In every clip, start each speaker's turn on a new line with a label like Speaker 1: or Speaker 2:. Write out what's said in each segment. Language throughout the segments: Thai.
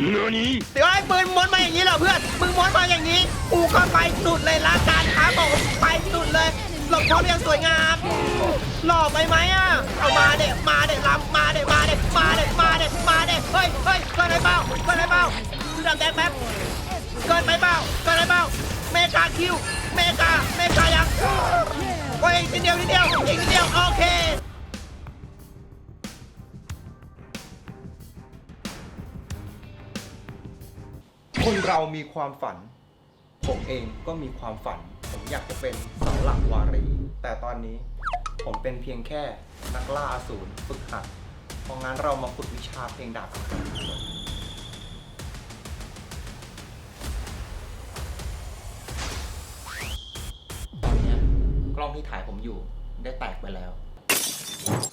Speaker 1: 何
Speaker 2: เดี๋ยวไอ้ปืนม้วนมาอย่างนี้เหรอเพื่อน มึงม้วนมาอย่างนี้ กูก็ไปสุดเลยละกันครับผมไปสุดเลย หลบพร้อมอย่างสวยงาม หล่อไปไหมอะ เอามาเด็มาเด็ลำมาเด็มาเด็มาเด็มาเด็มาเด็เฮ้ยเฮ้ยเกินไปเปล่าเกินไปเปล่าดูดังแดงแป๊บเกินไปเปล่าเกินไปเปล่าเมกาคิว เมกา เมกายังโอ้ยอีเดียวนิดเดียวอีกนิดเดียวโอเค เรามีความฝัน ผมเองก็มีความฝัน ผมอยากจะเป็นเสาหลักวารี แต่ตอนนี้ผมเป็นเพียงแค่นักล่าอสูรฝึกหัดเพราะงั้นเรามาฝึกวิชาเพลงดาบกันครับตอนเนี้ยกล้องที่ถ่ายผมอยู่ได้แตกไปแล้ว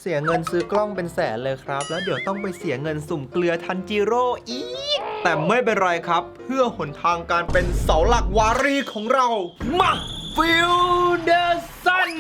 Speaker 2: เสียเงินซื้อกล้องเป็นแสนเลยครับ แล้วเดี๋ยวต้องไปเสียเงินสุ่มเกลือทันจิโร่อีก แต่ไม่เป็นไรครับ เพื่อหนทางการเป็นเสาหลักวารีของเรา มาฟิลเดอร์ซัน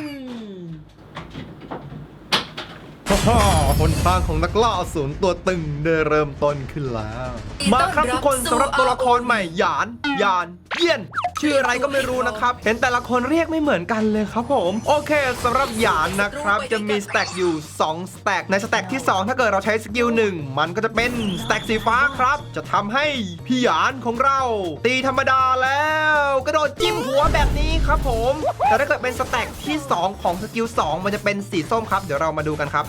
Speaker 2: ฮ่าหนทางของนักล่าอสูรตัวตึงได้เริ่มต้นขึ้นแล้ว มาครับทุกคนสำหรับตัวละครใหม่หยาน ยาน เยี่ยน ชื่ออะไรก็ไม่รู้นะครับ เห็นแต่ละคนเรียกไม่เหมือนกันเลยครับผม โอเคสำหรับหยานนะครับจะมีสแต็กอยู่2สแต็กในสแต็กที่ 2 ถ้าเกิดเราใช้สกิลหนึ่งมันก็จะเป็นสแต็กสีฟ้าครับ จะทำให้พี่หยานของเรา ตีธรรมดาแล้ว กระโดดจิ้มหัวแบบนี้ครับผม แต่ถ้าเกิดเป็นสแต็กที่ 2 ของสกิล2มันจะเป็นสีส้มครับ เดี๋ยวเรามาดูกันครับ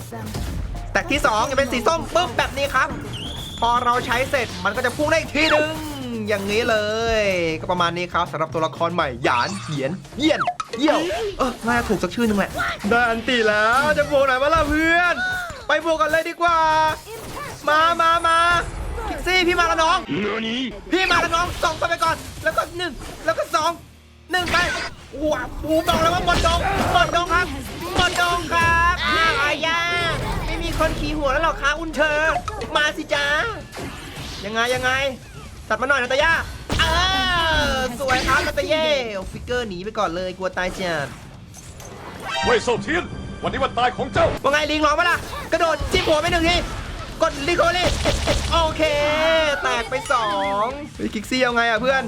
Speaker 2: สแต็กที่2จะเป็นสีส้มปุ๊บแบบนี้ครับ พอเราใช้เสร็จมันก็จะพุ่งได้อีกทีหนึ่ง อย่างนี้เลย ก็ประมาณนี้ครับสำหรับตัวละครใหม่หยานเหยียนเยี่ยนเยี่ยวเออน่าจะถูกสักชื่อหนึงแหละได้อันตีแล้วจะบวกไหนมาล่ะเพื่อน ไปบวกกันเลยดีกว่า มามามาคิกซี่พี่มาแล้วน้อง
Speaker 1: 何
Speaker 2: พี่มาแล้วน้องสองไปก่อน แล้วก็หนึ่งแล้วก็สองหนึ่งไปว้าวปูบอกเลยว่าหมดดงหมดดงครับหมดดงครับอ้าวอายาไม่มีคนขี่หัวแล้วหรอกคะอุนเธอ มาสิจ้ายังไงยังไง ตัดมาหน่อยนะตาย่าเออสวยครับนาตาเย่เอาฟิกเกอร์หนีไปก่อนเลยกลัวตายจัด
Speaker 1: เว่ยเซาเทียน วันนี้วันตายของเจ้า
Speaker 2: ว่าไงลิงร้องมาล่ะ กระโดดจิ้มหัวไปหนึ่งที กดลิโคลีโอเค แตกไปสองเฮ้ยคิกซี่เอาไงอะเพื่อน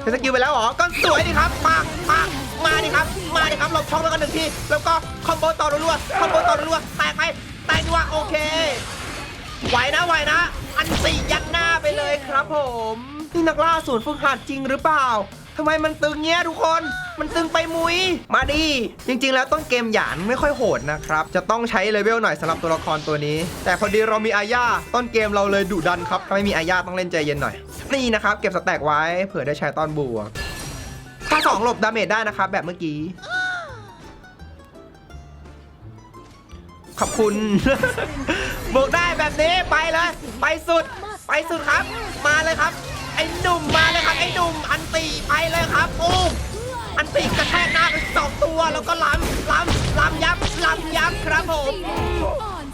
Speaker 2: ใช้สกิลไปแล้วเหรอ ก็สวยดิครับปากปากมาดิครับ มาดิครับหลบช่องแล้วกันหนึ่งที แล้วก็คอมโบต่อรัวๆคอมโบต่อรัวๆแตกไป แตกดีว่าโอเค ไหวนะไหวนะ อันสี่ยันหน้าไปเลยครับผม นี่นักล่าศูนย์ฝึกหัดจริงหรือเปล่าทำไมมันตึงเงี้ยทุกคน มันตึงไปมุย มาดี จริง ๆ แล้วต้นเกมหยานไม่ค่อยโหดนะครับ จะต้องใช้เลเวลหน่อยสำหรับตัวละครตัวนี้ แต่พอดีเรามีอาญาต้นเกมเราเลยดุดันครับ ถ้าไม่มีอาญาต้องเล่นใจเย็นหน่อย นี่นะครับ เก็บสแต็กไว้เผื่อได้ใช้ตอนบวกถ้าสองหลบดาเมจได้นะครับแบบเมื่อกี้ อบคุณบวกได้แบบนี้ไปเลย ไปสุด ไปสุดครับ มาเลยครับ ไอ้หนุ่มมาเลยครับไอ้หนุ่มอันตีไปเลยครับโอ้อันตีกระแทกหน้าไปสองตัวแล้วก็ล้ำล้ำล้ำยับล้ำยับครับผม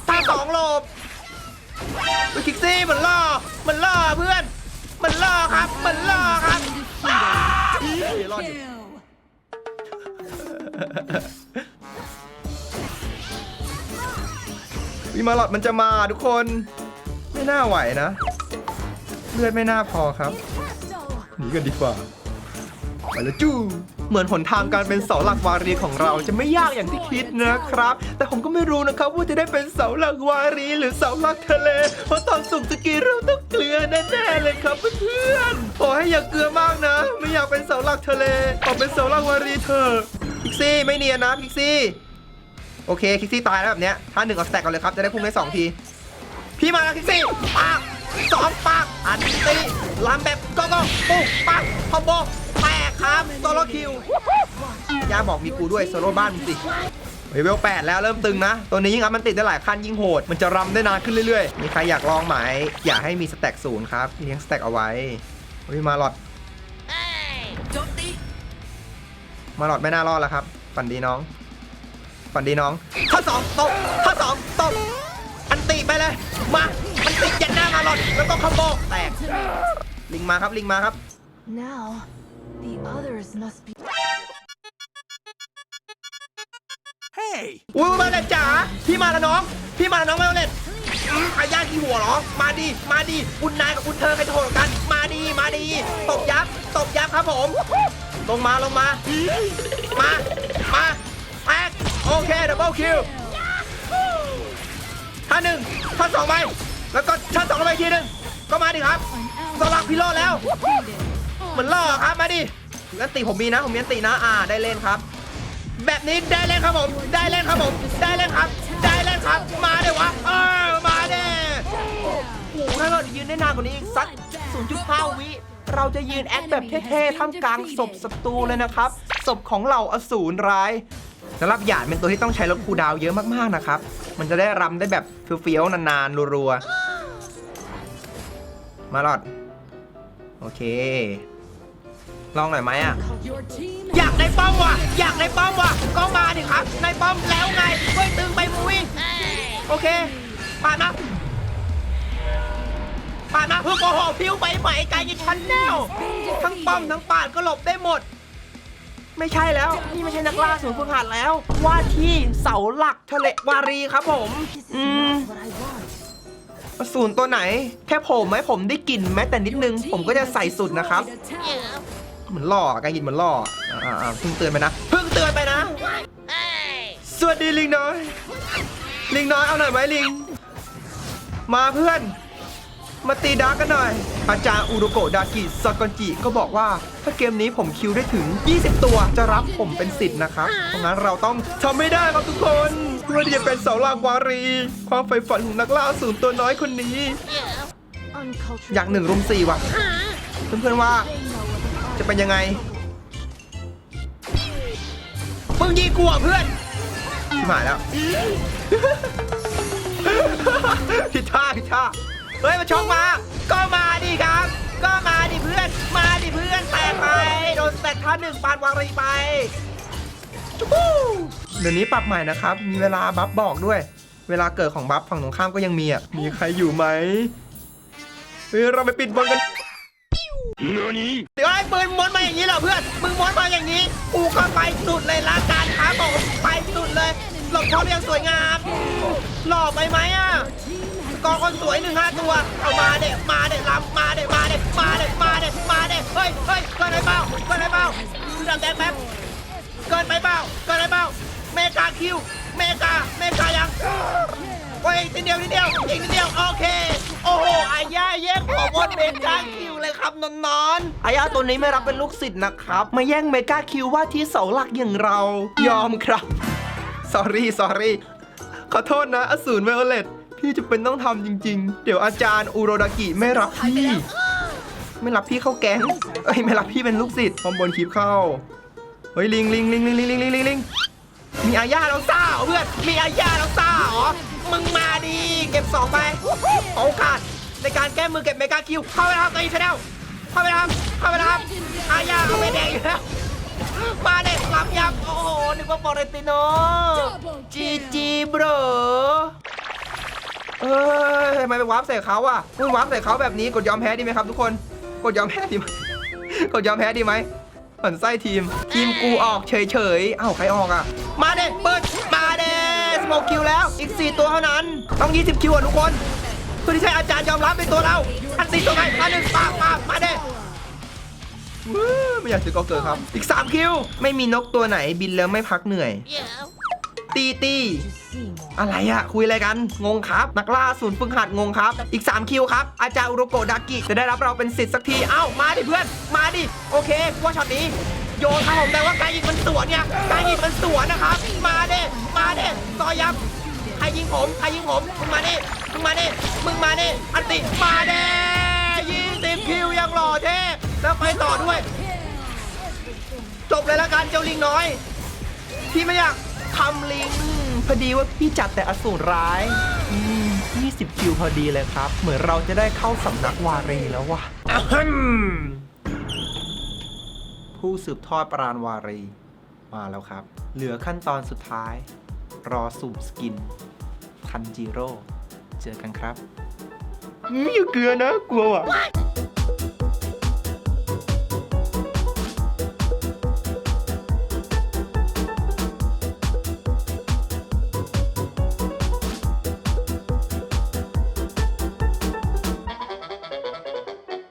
Speaker 2: ถ้าสองโลบไปคิกซี่มันล่อมันล่อเพื่อน มันล่อครับ มันล่อครับอ้าวเฮ้ยรอดอยู่ วิมาลอดมันจะมาทุกคนไม่น่าไหวนะ เลือดไม่น่าพอครับหนีกันดีกว่าไปแล้วจู้เหมือนหนทางการเป็นเสาหลักวารีของเราจะไม่ยากอย่างที่คิดนะครับ แต่ผมก็ไม่รู้นะครับว่าจะได้เป็นเสาหลักวารีหรือเสาหลักทะเล เพราะตอนสุกสกีเราต้องเกลือแน่ๆเลยครับเพื่อนๆขอให้อย่าเกลือมากนะ ไม่อยากเป็นเสาหลักทะเลขอเป็นเสาหลักวารีเถอะพิกซี่ไม่เนียนนะพิกซี่ โอเคคิกซี่ตายแล้วแบบเนี้ยถ้าหนึ่งเอาสแต็กก่อนเลยครับจะได้พุ่งได้สองทีพี่มาแล้วคิกซี่ปากสองปากอันตีลำแบบโก็ก็ปุ๊บปักคอมโบแตกครับโซโลคิวย่าบอกมีกูด้วยโซโลบ้านมึงสิเวลแปดแล้วเริ่มตึงนะ ตัวนี้ยิ่งอัพมันติดได้หลายขั้นยิ่งโหด มันจะรำได้นานขึ้นเรื่อยๆ มีใครอยากลองไหม อยากให้มีสแต็กศูนย์ครับ เลี้ยงสแต็กเอาไว้เฮ้ยมาหลอดมาหลอดไม่น่ารอดแล้วครับ ฝันดีน้อง ฝันดีน้องข้อสองตกข้อสองตกอันติไปเลย มาอันติยันหน้ามาหลอดแล้วก็คอมโบแตกลิงมาครับลิงมาครับ
Speaker 3: Now, the others must be.
Speaker 2: อุ้ยมาเลยจ๋าพี่มาแล้วน้อง พี่มาแล้วน้องมาเลยอืมอาย่าที่หัวเหรอ มาดีมาดีคุณนายกับคุณเธอใครจะโหดกว่ากัน มาดีมาดีตบยับตบยับครับผม ลงมาลงมา มา มาแท็ก โอเคดับเบิลคิวท่าหนึ่งท่าสองไปแล้วก็ท่าสองไปทีหนึ่งก็มาดิครับสลักพิโรแล้ว เหมือนล่อครับมาดิงั้นติผมมีนะ ผมมีอันตินะอ่าได้เล่นครับ แบบนี้ได้เล่นครับผม ได้เล่นครับผม ได้เล่นครับ ได้เล่นครับ มาเดี๋ยววะเออมาเด้โอ้โหถ้าเรายืนได้นานกว่านี้อีกสัก 0.5 วิเราจะยืนแอคแบบเท่ๆท่ามกลางศพศัตรูเลยนะครับศพของเหล่าอสูรร้าย สำหรับหยาดเป็นตัวที่ต้องใช้รถคูดาวเยอะมากๆนะครับ มันจะได้รำได้แบบเฟี้ยวๆนานๆรัวๆ มาหลอด โอเค ลองหน่อยไหมอะ อยากได้ป้อมว่ะ อยากได้ป้อมว่ะ ก็มาดิครับในป้อมแล้วไงเฮ้ยตึงไปมุ้ยโอเคปาดมาปาดมาเพื่อโกหกพิ้วไปไหมไกลยิงชันแนวทั้งป้อมทั้งปาดก็หลบได้หมด ไม่ใช่แล้ว นี่ไม่ใช่นักล่าสูนย์ฝึกหัดแล้ว ว่าที่เสาหลักทะเลวารีครับผมอืม
Speaker 3: What I want.
Speaker 2: อสูรตัวไหน แค่ผมไหมผมได้กลิ่นแม้แต่นิดนึง ผมก็จะใส่สุดนะครับ เหมือนล่อการกินเหมือนล่ออ่าเพิ่งเตือนไปนะ เพิ่งเตือนไปนะ สวัสดีลิงน้อย ลิงน้อยเอาหน่อยไหมลิง มาเพื่อน มาตีดาร์กกันหน่อย อาจารย์อุโรโกะดากิซากอนจิก็บอกว่า ถ้าเกมนี้ผมคิวได้ถึง 20 ตัวจะรับผมเป็นสิทธิ์นะครับ เพราะงั้นเราต้องทำไม่ได้ครับทุกคนเพื่อที่จะเป็นเสาหลักวารี ความใฝ่ฝันของนักล่าสูรตัวน้อยคนนี้
Speaker 3: Uncultured.
Speaker 2: อยากหนึ่งรุมสี่ว่ะ เพื่อนๆว่า
Speaker 3: They know what
Speaker 2: จะเป็นยังไง มึงยิงกูอะเพื่อนชิบหายแล้ว ผิดท่าผิดท่า เฮ้ยมาช็อกมา ก็มาดิครับ ก็มาดิเพื่อน มาดิเพื่อนแตกไป โดนแตกท่าหนึ่งปานวางรีไปจุ๊บเดี๋ยวนี้ปรับใหม่นะครับ มีเวลาบัฟบอกด้วย เวลาเกิดของบัฟฝั่งตรงข้ามก็ยังมีอะ มีใครอยู่ไหมเฮ้ยเราไปปิดบอลกันเดี๋ยวไอ้ปืนม้วนมาอย่างนี้เหรอเพื่อน มึงม้วนมาอย่างนี้ กูก็ไปสุดเลยละกันครับผมไปสุดเลย หลบเขาเรียงสวยงาม หล่อไปไหมอะ กอคนสวยหนึ่งห้าตัวเอามาเด็มาเด็ลำมาเด็มาเด็มาเด็มาเด็มาเด็เฮ้ยเฮ้ยเกินไปเปล่าเกินไปเปล่าดูดังแดงแป๊บเกินไปเปล่าเกินไปเปล่าเมกาคิวเมกาเมกายังโอ้ยอีกนิดเดียวนิดเดียวอีกนิดเดียวโอเค โอ้โหอาย่าแย่งขอบนเมกาคิวเลยครับนอนนอนๆอาย่าตัวนี้ไม่รับเป็นลูกศิษย์นะครับ มาแย่งเมกาคิวว่าที่เสาหลักอย่างเรา ยอมครับ s อรี่ s อรี่ขอโทษนะอสูรเวลเลต พี่จะเป็นต้องทำจริง ๆ เดี๋ยวอาจารย์อุโรดากิไม่รับพี่ ไม่รับพี่เข้าแก๊งเอ้ยไม่รับพี่เป็นลูกศิษย์พอมบนคลิปเข้า เฮ้ยลิงลิงลิงลิงลิงลิงลิงลิงลิงมีอาญาแล้วซ่าเหรอเพื่อน มีอาญาแล้วซ่าเหรอ มึงมาดี เก็บสองไปโอกาสในการแก้มือเก็บเมกาคิว เข้าไปทำตีชาแนลเข้าไปทำเข้าไปทำอาญาเอาไปแดงอยู่แล้วมาเด็กรับยับ โอ้โห นึกว่าปอเรติโนจีจีบร เอ้ยทำไมไปวาร์ปใส่เขาอะมึงวาร์ปใส่เขาแบบนี้กดยอมแพ้ดีไหมครับทุกคน กดยอมแพ้ดีไหมกดยอมแพ้ดีไหมเหมือนไส้ทีม ทีมกูออกเฉยๆ เอ้าใครออกอะ มาเด้เปิด มาเด้สโมคิวแล้ว อีก 4 ตัวเท่านั้น ต้อง 20 คิวอะทุกคนเพื่อที่ให้อาจารย์ยอมรับในตัวเรา อันตีตัวไงมาหนึ่งปากปากมาเด้วู้ไม่อยากถือก็เกิดครับ อีก 3 คิว ไม่มีนกตัวไหนบินแล้วไม่พักเหนื่อย ตีตี
Speaker 3: to see more.
Speaker 2: อะไรอะคุยอะไรกัน งงครับ นักล่าศูนย์ฝึกหัดงงครับ อีก 3 คิวครับ อาจารย์อุโรโกะดากิ จะได้รับเราเป็นสิทธิ์สักที เอ้า มาดิเพื่อน มาดิ โอเคกูว่าช็อตนี้ โยนครับผมแต่ว่าการยิงมันสวนเนี่ยการยิงมันสวนนะครับ มาเด้มาเด้ซอยยับใครยิงผมใครยิงผม มึงมาเด้มึงมาเด้มึงมาเด้อันติ มาเด้ยี่สิบคิวยังหล่อเท่แล้วไปต่อด้วย จบเลยละกันเจ้าลิงน้อยพี่ไม่อยากทำลิง พอดีว่าพี่จัดแต่อสูรร้าย อืม20 คิวพอดีเลยครับ เหมือนเราจะได้เข้าสำนักวารีแล้วว่ะอะฮึมผู้สืบทอดปราณวารี มาแล้วครับ เหลือขั้นตอนสุดท้าย รอสูบสกิน ทันจิโร่ เจอกันครับไม่อยู่เกลือนะ กลัวว่ะ